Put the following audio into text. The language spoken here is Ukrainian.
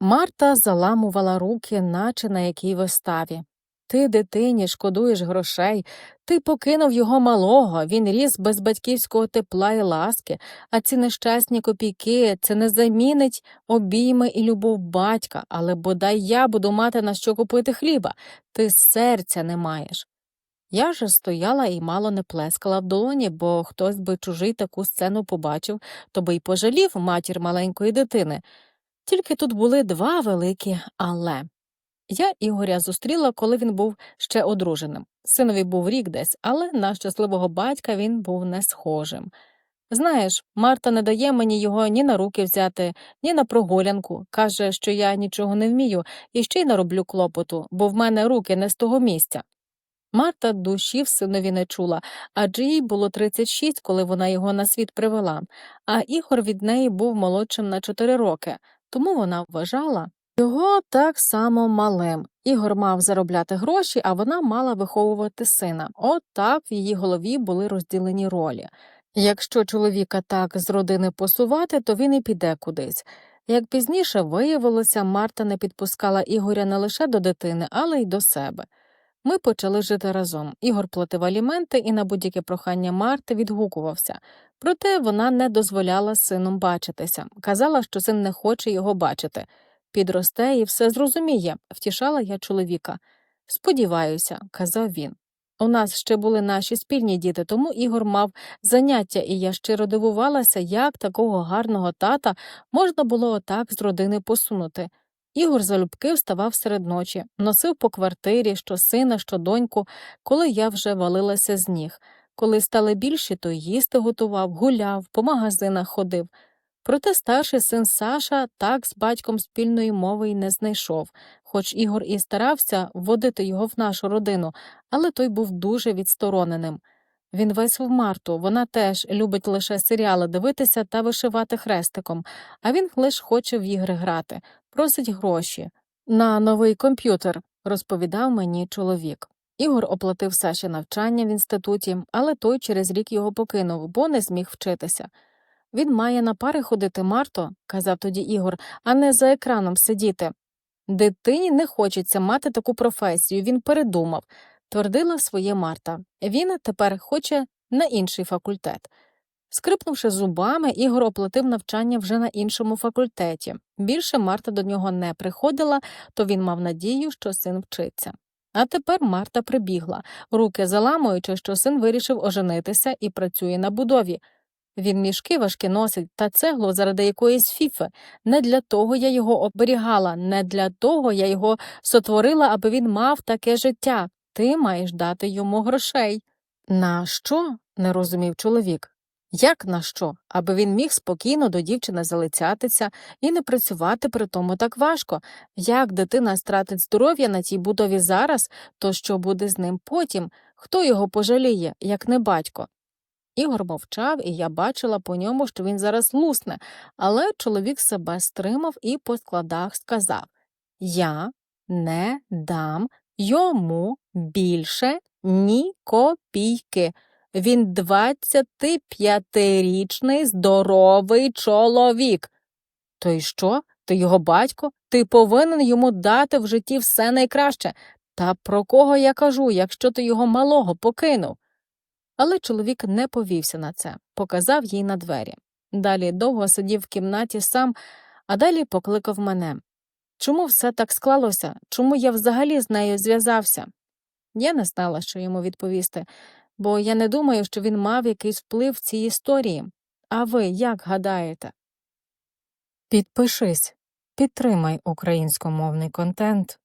Марта заламувала руки, наче на якій виставі. Ти, дитині, шкодуєш грошей, ти покинув його малого, він ріс без батьківського тепла і ласки, а ці нещасні копійки це не замінить обійми і любов батька, але бодай я буду мати на що купити хліба, ти серця не маєш. Я же стояла і мало не плескала в долоні, бо хтось би чужий таку сцену побачив, то би й пожалів матір маленької дитини. Тільки тут були два великі але. Я Ігоря зустріла, коли він був ще одруженим. Синові був рік десь, але на щасливого батька він був не схожим. Знаєш, Марта не дає мені його ні на руки взяти, ні на прогулянку. Каже, що я нічого не вмію і ще й нароблю клопоту, бо в мене руки не з того місця. Марта душі в синові не чула, адже їй було 36, коли вона його на світ привела, а Ігор від неї був молодшим на 4 роки, тому вона вважала його так само малим. Ігор мав заробляти гроші, а вона мала виховувати сина. От так в її голові були розділені ролі. Якщо чоловіка так з родини посувати, то він і піде кудись. Як пізніше виявилося, Марта не підпускала Ігоря не лише до дитини, але й до себе. Ми почали жити разом. Ігор платив аліменти і на будь-яке прохання Марти відгукувався. Проте вона не дозволяла сином бачитися, казала, що син не хоче його бачити. Підросте і все зрозуміє, втішала я чоловіка. Сподіваюся, казав він. У нас ще були наші спільні діти, тому Ігор мав заняття, і я щиро дивувалася, як такого гарного тата можна було отак з родини посунути. Ігор залюбки вставав серед ночі, носив по квартирі що сина, що доньку, коли я вже валилася з ніг. Коли стали більші, то їсти готував, гуляв, по магазинах ходив. Проте старший син Саша так з батьком спільної мови й не знайшов, хоч Ігор і старався вводити його в нашу родину, але той був дуже відстороненим. Він весь в Марту, вона теж любить лише серіали дивитися та вишивати хрестиком, а він лише хоче в ігри грати, просить гроші. На новий комп'ютер, розповідав мені чоловік. Ігор оплатив Саші навчання в інституті, але той через рік його покинув, бо не зміг вчитися. Він має на пари ходити, Марто, казав тоді Ігор, а не за екраном сидіти. Дитині не хочеться мати таку професію, він передумав, твердила своє Марта. Він тепер хоче на інший факультет. Скрипнувши зубами, Ігор оплатив навчання вже на іншому факультеті. Більше Марта до нього не приходила, то він мав надію, що син вчиться. А тепер Марта прибігла, руки заламуючи, що син вирішив оженитися і працює на будові. Він мішки важкі носить та цеглу заради якоїсь фіфи. Не для того я його оберігала, не для того я його сотворила, аби він мав таке життя. Ти маєш дати йому грошей. На що? не розумів чоловік. Як на що? Аби він міг спокійно до дівчини залицятися і не працювати при тому так важко. Як дитина стратить здоров'я на тій будові зараз, то що буде з ним потім? Хто його пожаліє, як не батько? Ігор мовчав, і я бачила по ньому, що він зараз лусне, але чоловік себе стримав і по складах сказав Я не дам йому більше ні копійки. Він 25-річний здоровий чоловік. То й що? Ти його батько? Ти повинен йому дати в житті все найкраще. Та про кого я кажу, якщо ти його малого покинув? Але чоловік не повівся на це, показав їй на двері. Далі довго сидів в кімнаті сам, а далі покликав мене. Чому все так склалося? Чому я взагалі з нею зв'язався? Я не знала, що йому відповісти, бо я не думаю, що він мав якийсь вплив в цій історії. А ви як гадаєте? Підпишись, підтримай українськомовний контент.